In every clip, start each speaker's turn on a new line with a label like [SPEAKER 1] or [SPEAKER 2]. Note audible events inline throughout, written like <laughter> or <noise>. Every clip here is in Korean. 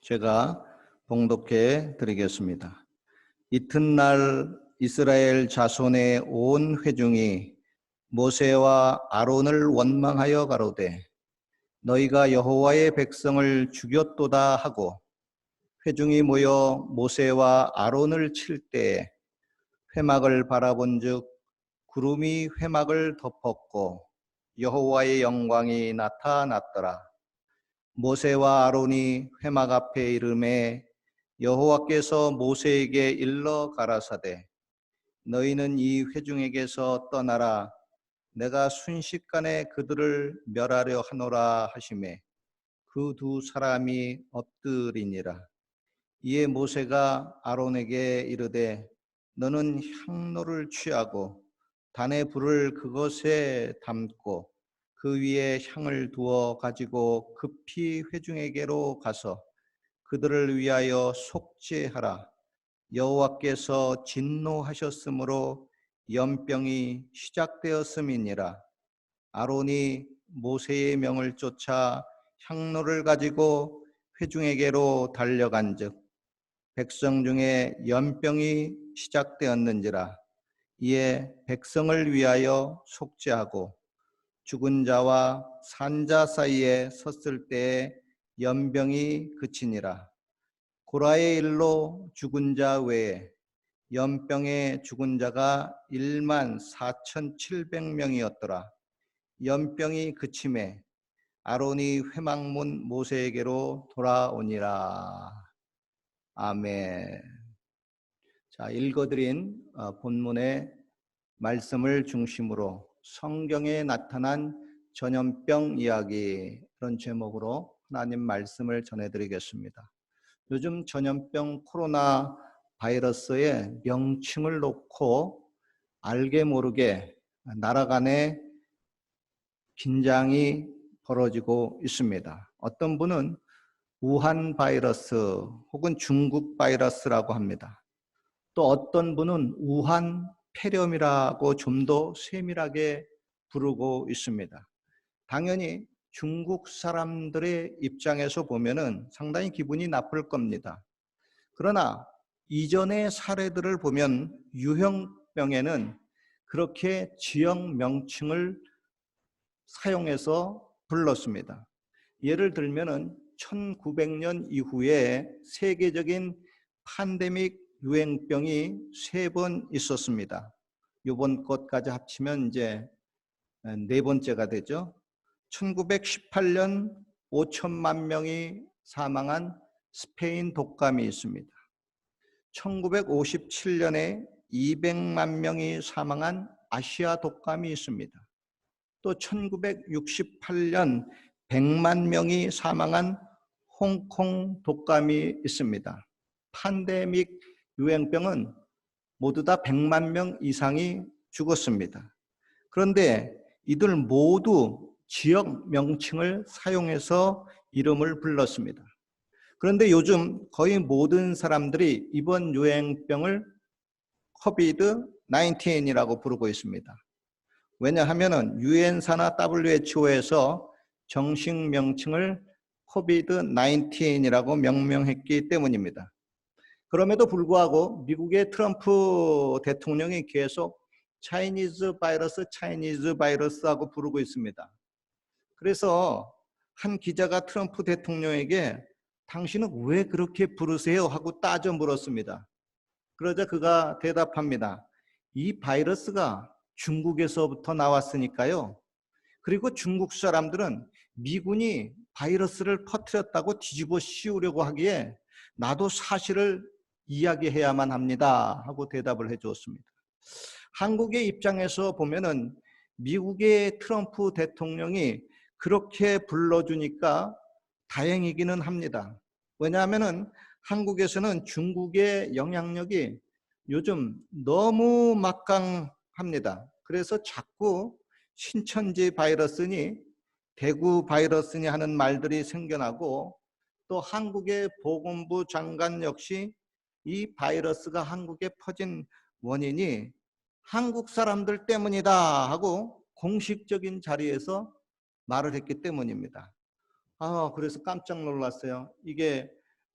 [SPEAKER 1] 제가 봉독해 드리겠습니다. 이튿날 이스라엘 자손의 온 회중이 모세와 아론을 원망하여 가로되 너희가 여호와의 백성을 죽였도다 하고 회중이 모여 모세와 아론을 칠 때에 회막을 바라본즉 구름이 회막을 덮었고 여호와의 영광이 나타났더라. 모세와 아론이 회막 앞에 이름에 여호와께서 모세에게 일러 가라사대 너희는 이 회중에게서 떠나라. 내가 순식간에 그들을 멸하려 하노라 하심에 그 두 사람이 엎드리니라. 이에 모세가 아론에게 이르되 너는 향로를 취하고 단의 불을 그것에 담고 그 위에 향을 두어 가지고 급히 회중에게로 가서 그들을 위하여 속죄하라. 여호와께서 진노하셨으므로 연병이 시작되었음이니라. 아론이 모세의 명을 쫓아 향로를 가지고 회중에게로 달려간즉 백성 중에 연병이 시작되었는지라. 이에 백성을 위하여 속죄하고 죽은 자와 산자 사이에 섰을 때에 연병이 그치니라. 고라의 일로 죽은 자 외에 연병에 죽은 자가 1만 4,700명이었더라. 연병이 그침에 아론이 회막문 모세에게로 돌아오니라. 아멘. 자, 읽어드린 어, 본문의 말씀을 중심으로 성경에 나타난 전염병 이야기 그런 제목으로 하나님 말씀을 전해드리겠습니다. 요즘 전염병 코로나 바이러스의 명칭을 놓고 알게 모르게 나라 간의 긴장이 벌어지고 있습니다. 어떤 분은 우한 바이러스 혹은 중국 바이러스라고 합니다. 또 어떤 분은 우한 폐렴이라고 좀 더 세밀하게 부르고 있습니다. 당연히 중국 사람들의 입장에서 보면은 상당히 기분이 나쁠 겁니다. 그러나 이전의 사례들을 보면 유형병에는 그렇게 지역 명칭을 사용해서 불렀습니다. 예를 들면은 1900년 이후에 세계적인 팬데믹 유행병이 세 번 있었습니다. 이번 것까지 합치면 이제 네 번째가 되죠. 1918년 5천만 명이 사망한 스페인 독감이 있습니다. 1957년에 200만 명이 사망한 아시아 독감이 있습니다. 또 1968년 100만 명이 사망한 홍콩 독감이 있습니다. 팬데믹 유행병은 모두 다 100만 명 이상이 죽었습니다. 그런데 이들 모두 지역 명칭을 사용해서 이름을 불렀습니다. 그런데 요즘 거의 모든 사람들이 이번 유행병을 코비드 19이라고 부르고 있습니다. 왜냐하면 유엔사나 WHO에서 정식 명칭을 코비드 19이라고 명명했기 때문입니다. 그럼에도 불구하고 미국의 트럼프 대통령이 계속 차이니즈 바이러스, 차이니즈 바이러스하고 부르고 있습니다. 그래서 한 기자가 트럼프 대통령에게 당신은 왜 그렇게 부르세요? 하고 따져 물었습니다. 그러자 그가 대답합니다. 이 바이러스가 중국에서부터 나왔으니까요. 그리고 중국 사람들은 미군이 바이러스를 퍼뜨렸다고 뒤집어 씌우려고 하기에 나도 사실을 이야기해야만 합니다. 하고 대답을 해 주었습니다. 한국의 입장에서 보면은 미국의 트럼프 대통령이 그렇게 불러주니까 다행이기는 합니다. 왜냐하면은 한국에서는 중국의 영향력이 요즘 너무 막강합니다. 그래서 자꾸 신천지 바이러스니 대구 바이러스니 하는 말들이 생겨나고 또 한국의 보건부 장관 역시 이 바이러스가 한국에 퍼진 원인이 한국 사람들 때문이다 하고 공식적인 자리에서 말을 했기 때문입니다. 아, 그래서 깜짝 놀랐어요. 이게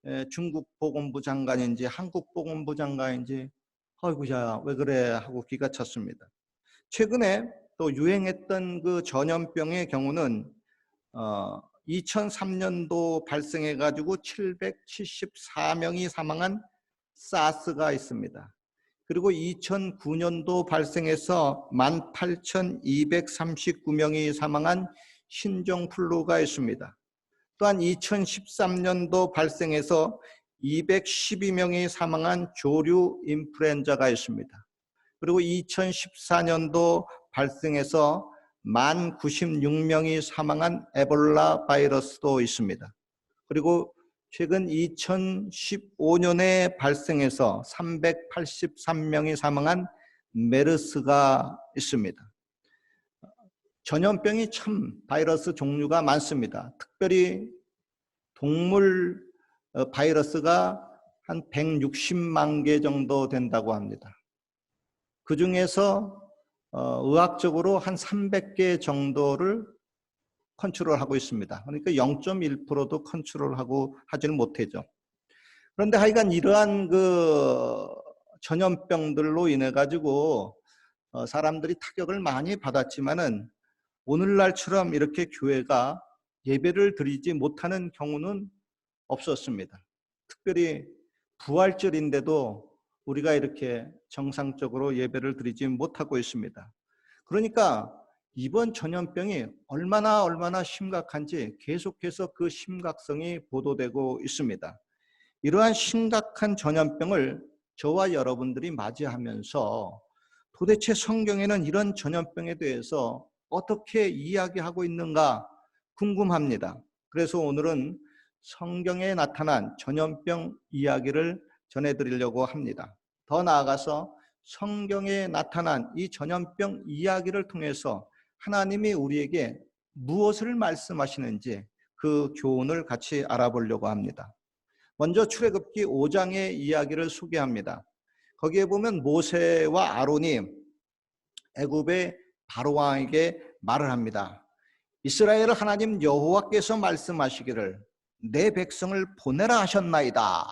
[SPEAKER 1] 에, 중국 보건부 장관인지 한국 보건부 장관인지 아이고야 왜 그래 하고 귀가 찼습니다. 최근에 또 유행했던 그 전염병의 경우는 어, 2003년도 발생해 가지고 774명이 사망한 사스가 있습니다. 그리고 2009년도 발생해서 18,239명이 사망한 신종플루가 있습니다. 또한 2013년도 발생해서 212명이 사망한 조류 인플루엔자가 있습니다. 그리고 2014년도 발생해서 1,096명이 사망한 에볼라 바이러스도 있습니다. 그리고 최근 2015년에 발생해서 383명이 사망한 메르스가 있습니다. 전염병이 참 바이러스 종류가 많습니다. 특별히 동물 어, 바이러스가 한 160만 개 정도 된다고 합니다. 그 중에서 어, 의학적으로 한 300개 정도를 컨트롤하고 있습니다. 그러니까 0.1%도 컨트롤하고 하지는 못하죠. 그런데 하여간 이러한 그 전염병들로 인해 가지고 어, 사람들이 타격을 많이 받았지만은 오늘날처럼 이렇게 교회가 예배를 드리지 못하는 경우는 없었습니다. 특별히 부활절인데도 우리가 이렇게 정상적으로 예배를 드리지 못하고 있습니다. 그러니까 이번 전염병이 얼마나 얼마나 심각한지 계속해서 그 심각성이 보도되고 있습니다. 이러한 심각한 전염병을 저와 여러분들이 맞이하면서 도대체 성경에는 이런 전염병에 대해서 어떻게 이야기하고 있는가 궁금합니다. 그래서 오늘은 성경에 나타난 전염병 이야기를 전해드리려고 합니다. 더 나아가서 성경에 나타난 이 전염병 이야기를 통해서 하나님이 우리에게 무엇을 말씀하시는지 그 교훈을 같이 알아보려고 합니다. 먼저 출애굽기 5장의 이야기를 소개합니다. 거기에 보면 모세와 아론이 애굽의 바로 왕에게 말을 합니다. 이스라엘 하나님 여호와께서 말씀하시기를 내 백성을 보내라 하셨나이다.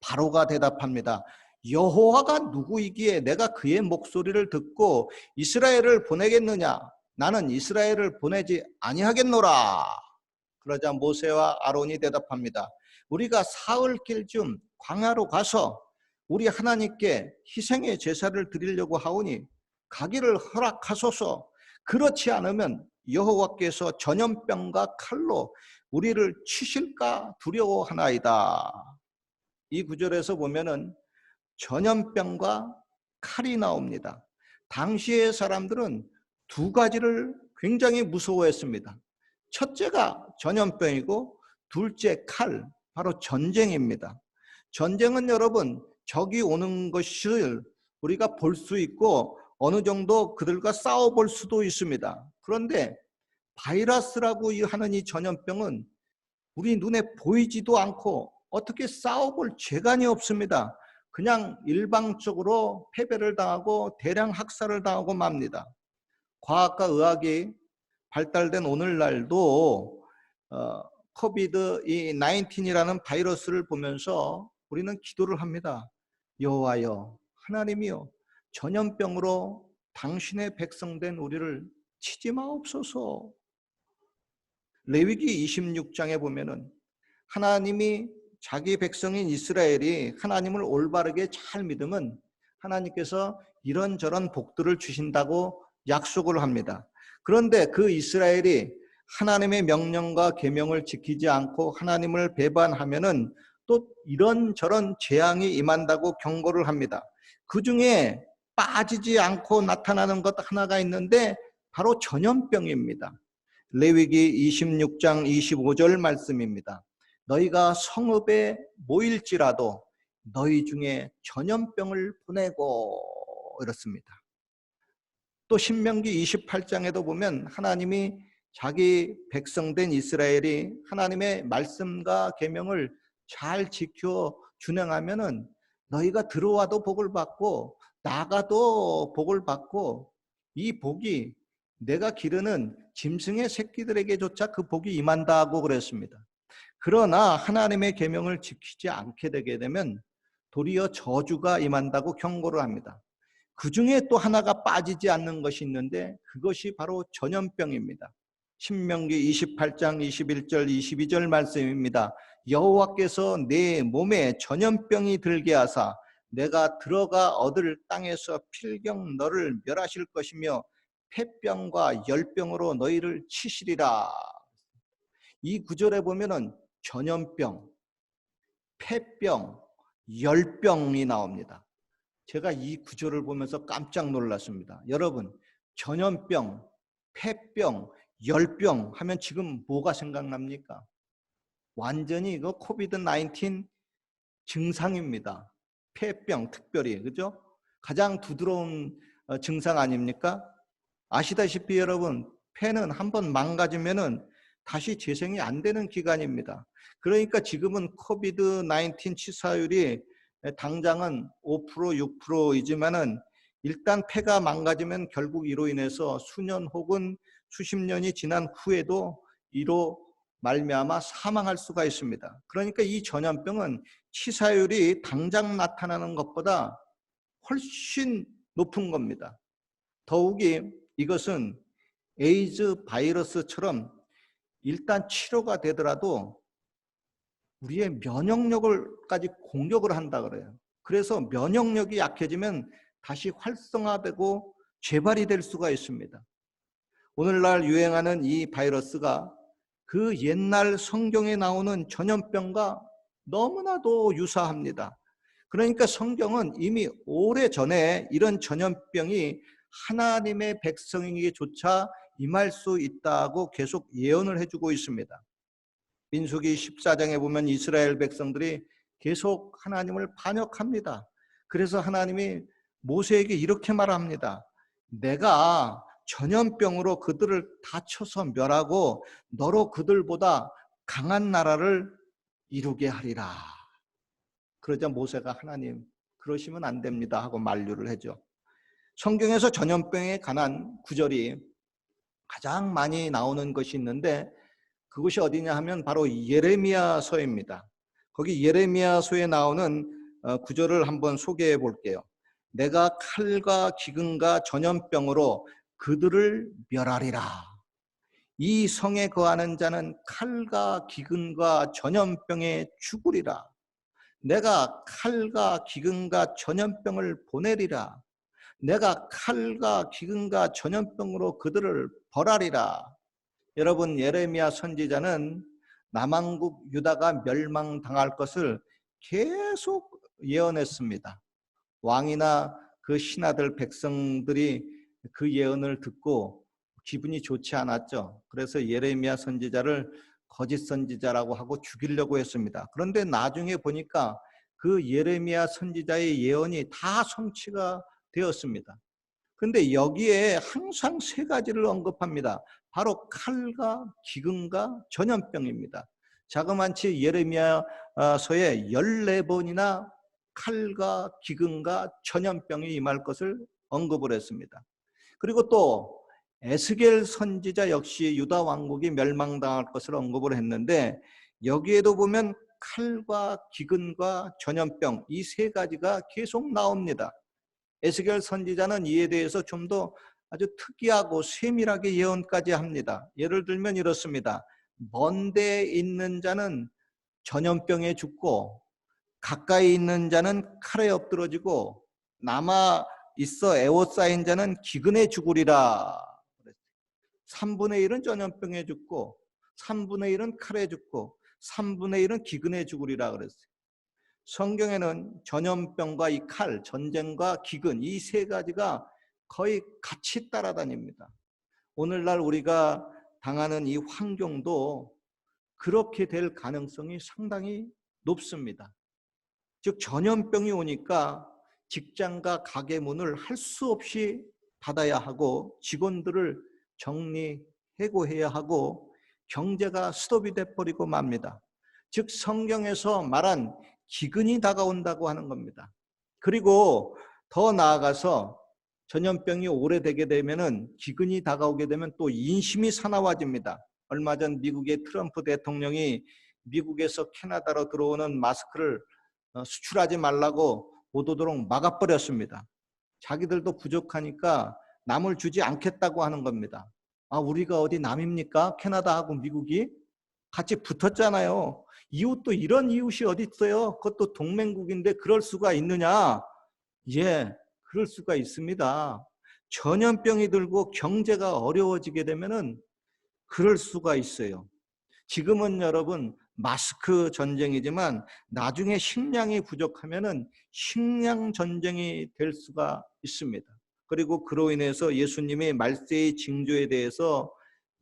[SPEAKER 1] 바로가 대답합니다. 여호와가 누구이기에 내가 그의 목소리를 듣고 이스라엘을 보내겠느냐? 나는 이스라엘을 보내지 아니하겠노라. 그러자 모세와 아론이 대답합니다. 우리가 사흘길쯤 광야로 가서 우리 하나님께 희생의 제사를 드리려고 하오니 가기를 허락하소서. 그렇지 않으면 여호와께서 전염병과 칼로 우리를 치실까 두려워하나이다. 이 구절에서 보면은 전염병과 칼이 나옵니다. 당시의 사람들은 두 가지를 굉장히 무서워했습니다. 첫째가 전염병이고 둘째 칼, 바로 전쟁입니다. 전쟁은 여러분 적이 오는 것을 우리가 볼 수 있고 어느 정도 그들과 싸워볼 수도 있습니다. 그런데 바이러스라고 하는 이 전염병은 우리 눈에 보이지도 않고 어떻게 싸워볼 재간이 없습니다. 그냥 일방적으로 패배를 당하고 대량 학살을 당하고 맙니다. 과학과 의학이 발달된 오늘날도 어, 코비드 이 19이라는 바이러스를 보면서 우리는 기도를 합니다. 여호와여 하나님이여 전염병으로 당신의 백성된 우리를 치지 마옵소서. 레위기 26장에 보면은 하나님이 자기 백성인 이스라엘이 하나님을 올바르게 잘 믿으면 하나님께서 이런저런 복들을 주신다고 약속을 합니다. 그런데 그 이스라엘이 하나님의 명령과 계명을 지키지 않고 하나님을 배반하면은 또 이런저런 재앙이 임한다고 경고를 합니다. 그 중에 빠지지 않고 나타나는 것 하나가 있는데 바로 전염병입니다. 레위기 26장 25절 말씀입니다. 너희가 성읍에 모일지라도 너희 중에 전염병을 보내고 이렇습니다. 또 신명기 28장에도 보면 하나님이 자기 백성된 이스라엘이 하나님의 말씀과 계명을 잘 지켜 준행하면은 너희가 들어와도 복을 받고 나가도 복을 받고 이 복이 내가 기르는 짐승의 새끼들에게조차 그 복이 임한다고 그랬습니다. 그러나 하나님의 계명을 지키지 않게 되게 되면 도리어 저주가 임한다고 경고를 합니다. 그 중에 또 하나가 빠지지 않는 것이 있는데 그것이 바로 전염병입니다. 신명기 28장 21절 22절 말씀입니다. 여호와께서 내 몸에 전염병이 들게 하사 내가 들어가 얻을 땅에서 필경 너를 멸하실 것이며 폐병과 열병으로 너희를 치시리라. 이 구절에 보면은 전염병, 폐병, 열병이 나옵니다. 제가 이 구절을 보면서 깜짝 놀랐습니다. 여러분, 전염병, 폐병, 열병 하면 지금 뭐가 생각납니까? 완전히 이거 코비드 19 증상입니다. 폐병 특별히 그죠? 가장 두드러운 어, 증상 아닙니까? 아시다시피 여러분 폐는 한 번 망가지면은 다시 재생이 안 되는 기간입니다. 그러니까 지금은 코비드 19 치사율이 당장은 5% 6%이지만은 일단 폐가 망가지면 결국 이로 인해서 수년 혹은 수십 년이 지난 후에도 이로 말미암아 사망할 수가 있습니다. 그러니까 이 전염병은 치사율이 당장 나타나는 것보다 훨씬 높은 겁니다. 더욱이 이것은 에이즈 바이러스처럼 일단 치료가 되더라도 우리의 면역력을까지 공격을 한다 그래요. 그래서 면역력이 약해지면 다시 활성화되고 재발이 될 수가 있습니다. 오늘날 유행하는 이 바이러스가 그 옛날 성경에 나오는 전염병과 너무나도 유사합니다. 그러니까 성경은 이미 오래 전에 이런 전염병이 하나님의 백성에게조차 임할 수 있다고 계속 예언을 해주고 있습니다. 민수기 14장에 보면 이스라엘 백성들이 계속 하나님을 반역합니다. 그래서 하나님이 모세에게 이렇게 말합니다. 내가 전염병으로 그들을 다쳐서 멸하고 너로 그들보다 강한 나라를 이루게 하리라. 그러자 모세가 하나님 그러시면 안 됩니다 하고 만류를 해죠. 성경에서 전염병에 관한 구절이 가장 많이 나오는 것이 있는데 그것이 어디냐 하면 바로 예레미야서입니다. 거기 예레미야서에 나오는 어, 구절을 한번 소개해 볼게요. 내가 칼과 기근과 전염병으로 그들을 멸하리라. 이 성에 거하는 자는 칼과 기근과 전염병에 죽으리라. 내가 칼과 기근과 전염병을 보내리라. 내가 칼과 기근과 전염병으로 그들을 벌하리라. 여러분 예레미야 선지자는 남왕국 유다가 멸망당할 것을 계속 예언했습니다. 왕이나 그 신하들 백성들이 그 예언을 듣고 기분이 좋지 않았죠. 그래서 예레미야 선지자를 거짓 선지자라고 하고 죽이려고 했습니다. 그런데 나중에 보니까 그 예레미야 선지자의 예언이 다 성취가 되었습니다. 근데 여기에 항상 세 가지를 언급합니다. 바로 칼과 기근과 전염병입니다. 자그만치 예레미야서에 14번이나 칼과 기근과 전염병이 임할 것을 언급을 했습니다. 그리고 또 에스겔 선지자 역시 유다 왕국이 멸망당할 것을 언급을 했는데 여기에도 보면 칼과 기근과 전염병 이 세 가지가 계속 나옵니다. 에스겔 선지자는 이에 대해서 좀 더 아주 특이하고 세밀하게 예언까지 합니다. 예를 들면 이렇습니다. 먼데 있는 자는 전염병에 죽고 가까이 있는 자는 칼에 엎드러지고 남아 있어 에워싸인 자는 기근에 죽으리라. 3분의 1은 전염병에 죽고 3분의 1은 칼에 죽고 3분의 1은 기근에 죽으리라 그랬어요. 성경에는 전염병과 이 칼, 전쟁과 기근 이 세 가지가 거의 같이 따라다닙니다. 오늘날 우리가 당하는 이 환경도 그렇게 될 가능성이 상당히 높습니다. 즉 전염병이 오니까 직장과 가게 문을 할 수 없이 닫아야 하고 직원들을 정리 해고해야 하고 경제가 스톱이 돼 버리고 맙니다. 즉 성경에서 말한 기근이 다가온다고 하는 겁니다. 그리고 더 나아가서 전염병이 오래되게 되면은 기근이 다가오게 되면 또 인심이 사나워집니다. 얼마 전 미국의 트럼프 대통령이 미국에서 캐나다로 들어오는 마스크를 어, 수출하지 말라고 못 오도록 막아버렸습니다. 자기들도 부족하니까 남을 주지 않겠다고 하는 겁니다. 아, 우리가 어디 남입니까? 캐나다하고 미국이 같이 붙었잖아요. 이웃도 이런 이웃이 어디 있어요? 그것도 동맹국인데 그럴 수가 있느냐? 예, 그럴 수가 있습니다. 전염병이 들고 경제가 어려워지게 되면은 그럴 수가 있어요. 지금은 여러분 마스크 전쟁이지만 나중에 식량이 부족하면은 식량 전쟁이 될 수가 있습니다. 그리고 그로 인해서 예수님이 말세의 징조에 대해서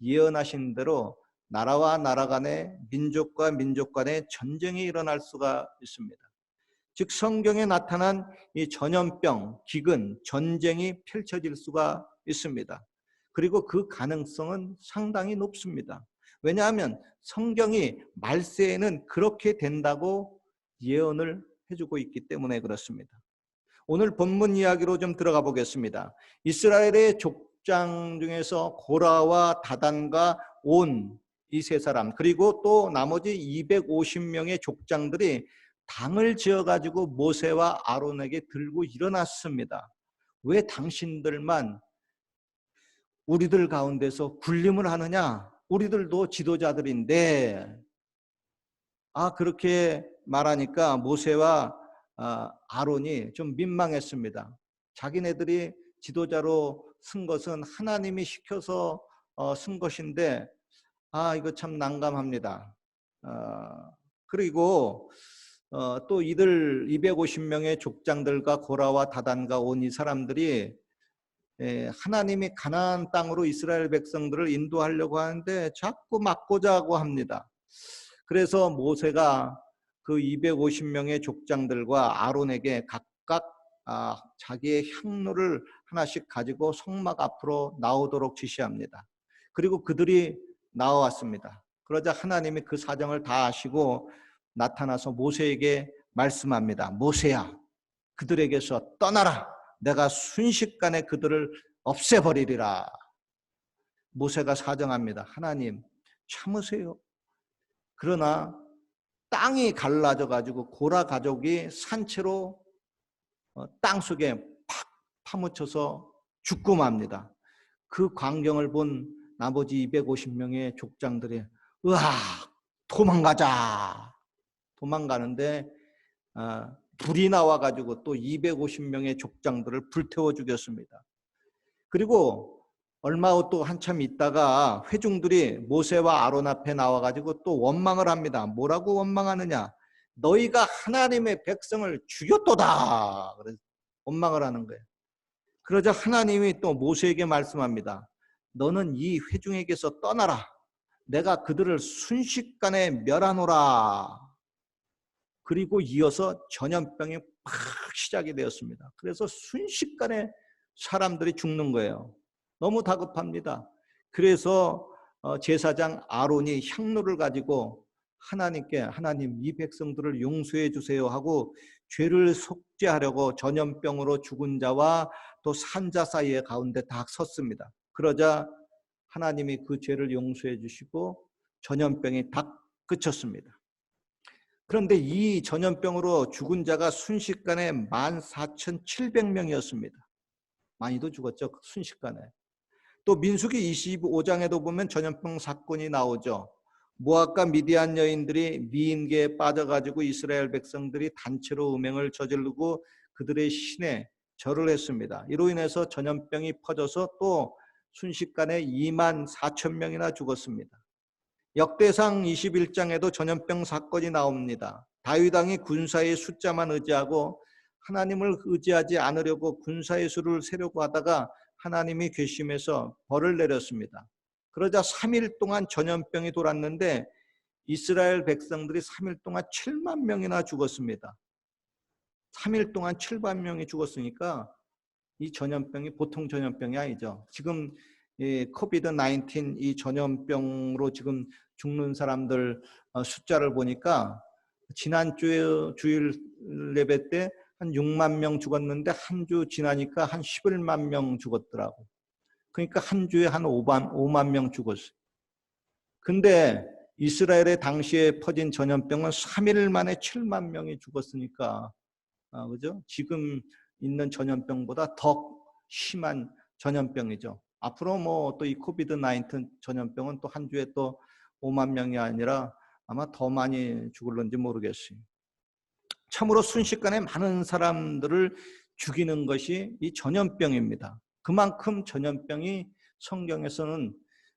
[SPEAKER 1] 예언하신 대로 나라와 나라 간에 민족과 민족 간에 전쟁이 일어날 수가 있습니다. 즉 성경에 나타난 이 전염병, 기근, 전쟁이 펼쳐질 수가 있습니다. 그리고 그 가능성은 상당히 높습니다. 왜냐하면 성경이 말세에는 그렇게 된다고 예언을 해주고 있기 때문에 그렇습니다. 오늘 본문 이야기로 좀 들어가 보겠습니다. 이스라엘의 족장 중에서 고라와 다단과 온 이 세 사람 그리고 또 나머지 250명의 족장들이 당을 지어 가지고 모세와 아론에게 들고 일어났습니다. 왜 당신들만 우리들 가운데서 군림을 하느냐? 우리들도 지도자들인데 아 그렇게 말하니까 모세와 아, 아론이 좀 민망했습니다. 자기네들이 지도자로 쓴 것은 하나님이 시켜서 어, 쓴 것인데 아 이거 참 난감합니다. 어, 그리고 어, 또 이들 250명의 족장들과 고라와 다단과 온 이 사람들이 예, 하나님이 가나안 땅으로 이스라엘 백성들을 인도하려고 하는데 자꾸 막고자 하고 합니다. 그래서 모세가 그 250명의 족장들과 아론에게 각각 아, 자기의 향로를 하나씩 가지고 성막 앞으로 나오도록 지시합니다. 그리고 그들이 나와왔습니다. 그러자 하나님이 그 사정을 다 아시고 나타나서 모세에게 말씀합니다. 모세야, 그들에게서 떠나라. 내가 순식간에 그들을 없애버리리라. 모세가 사정합니다. 하나님, 참으세요. 그러나 땅이 갈라져 가지고 고라 가족이 산채로 어, 땅 속에 팍 파묻혀서 죽고 맙니다. 그 광경을 본 나머지 250명의 족장들이 으아 도망가자 도망가는데 아, 불이 나와가지고 또 250명의 족장들을 불태워 죽였습니다. 그리고 얼마 후 또 한참 있다가 회중들이 모세와 아론 앞에 나와가지고 또 원망을 합니다. 뭐라고 원망하느냐? 너희가 하나님의 백성을 죽였도다. 그래서 원망을 하는 거예요. 그러자 하나님이 또 모세에게 말씀합니다. 너는 이 회중에게서 떠나라. 내가 그들을 순식간에 멸하노라. 그리고 이어서 전염병이 팍 시작이 되었습니다. 그래서 순식간에 사람들이 죽는 거예요. 너무 다급합니다. 그래서 어, 제사장 아론이 향로를 가지고 하나님께 하나님 이 백성들을 용서해 주세요 하고 죄를 속죄하려고 전염병으로 죽은 자와 또 산자 사이에 가운데 딱 섰습니다. 그러자 하나님이 그 죄를 용서해 주시고 전염병이 딱 그쳤습니다. 그런데 이 전염병으로 죽은 자가 순식간에 14,700명이었습니다. 많이도 죽었죠. 순식간에. 또 민수기 25장에도 보면 전염병 사건이 나오죠. 모압과 미디안 여인들이 미인계에 빠져가지고 이스라엘 백성들이 단체로 음행을 저지르고 그들의 신에 절을 했습니다. 이로 인해서 전염병이 퍼져서 또 순식간에 2만 4천 명이나 죽었습니다. 역대상 21장에도 전염병 사건이 나옵니다. 다윗 왕이 군사의 숫자만 의지하고 하나님을 의지하지 않으려고 군사의 수를 세려고 하다가 하나님이 괘씸해서 벌을 내렸습니다. 그러자 3일 동안 전염병이 돌았는데 이스라엘 백성들이 3일 동안 7만 명이나 죽었습니다. 3일 동안 7만 명이 죽었으니까 이 전염병이 보통 전염병이 아니죠. 지금 이 코비드 19이 전염병으로 지금 죽는 사람들 어, 숫자를 보니까 지난 주에 주일 예배 때 한 6만 명 죽었는데 한 주 지나니까 한 11만 명 죽었더라고. 그러니까 한 주에 한 5만 5만 명 죽었어요. 근데 이스라엘의 당시에 퍼진 전염병은 3일 만에 7만 명이 죽었으니까 아, 그죠? 지금 있는 전염병보다 더 심한 전염병이죠. 앞으로 뭐 또 이 코비드 19 전염병은 또 한 주에 또 5만 명이 아니라 아마 더 많이 죽을런지 모르겠어요. 참으로 순식간에 많은 사람들을 죽이는 것이 이 전염병입니다. 그만큼 전염병이 성경에서는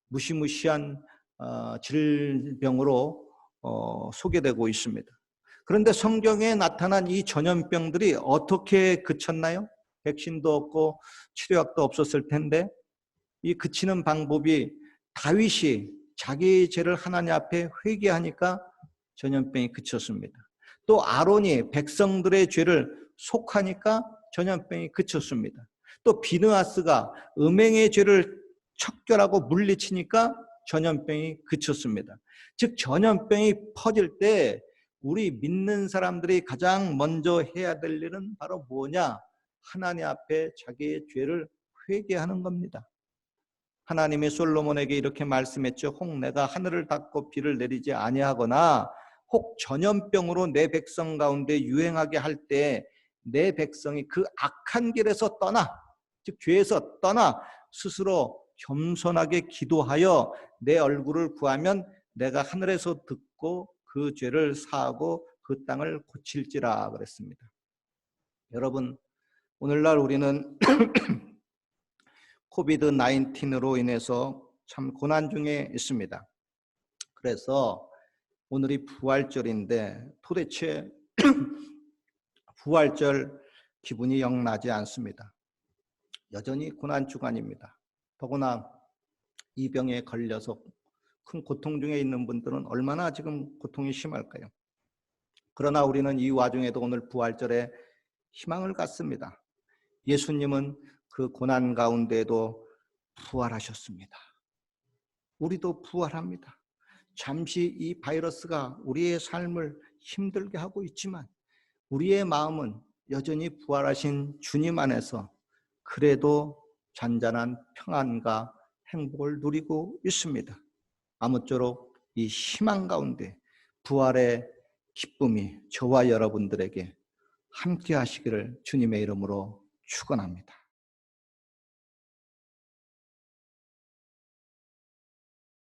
[SPEAKER 1] 무시무시한 어, 질병으로 어, 소개되고 있습니다. 그런데 성경에 나타난 이 전염병들이 어떻게 그쳤나요? 백신도 없고 치료약도 없었을 텐데 이 그치는 방법이 다윗이 자기 죄를 하나님 앞에 회개하니까 전염병이 그쳤습니다. 또 아론이 백성들의 죄를 속하니까 전염병이 그쳤습니다. 또 비느하스가 음행의 죄를 척결하고 물리치니까 전염병이 그쳤습니다. 즉 전염병이 퍼질 때 우리 믿는 사람들이 가장 먼저 해야 될 일은 바로 뭐냐? 하나님 앞에 자기의 죄를 회개하는 겁니다. 하나님이 솔로몬에게 이렇게 말씀했죠. 혹 내가 하늘을 닫고 비를 내리지 아니하거나 혹 전염병으로 내 백성 가운데 유행하게 할 때 내 백성이 그 악한 길에서 떠나 즉 죄에서 떠나 스스로 겸손하게 기도하여 내 얼굴을 구하면 내가 하늘에서 듣고 그 죄를 사하고 그 땅을 고칠지라 그랬습니다. 여러분 오늘날 우리는 <clears throat> 코비드 19으로 인해서 참 고난 중에 있습니다. 그래서 오늘이 부활절인데 도대체 <clears throat> 부활절 기분이 영 나지 않습니다. 여전히 고난 주간입니다. 더구나 이 병에 걸려서 큰 고통 중에 있는 분들은 얼마나 지금 고통이 심할까요? 그러나 우리는 이 와중에도 오늘 부활절에 희망을 갖습니다. 예수님은 그 고난 가운데도 부활하셨습니다. 우리도 부활합니다. 잠시 이 바이러스가 우리의 삶을 힘들게 하고 있지만 우리의 마음은 여전히 부활하신 주님 안에서 그래도 잔잔한 평안과 행복을 누리고 있습니다. 아무쪼록 이 희망 가운데 부활의 기쁨이 저와 여러분들에게 함께 하시기를 주님의 이름으로 축원합니다.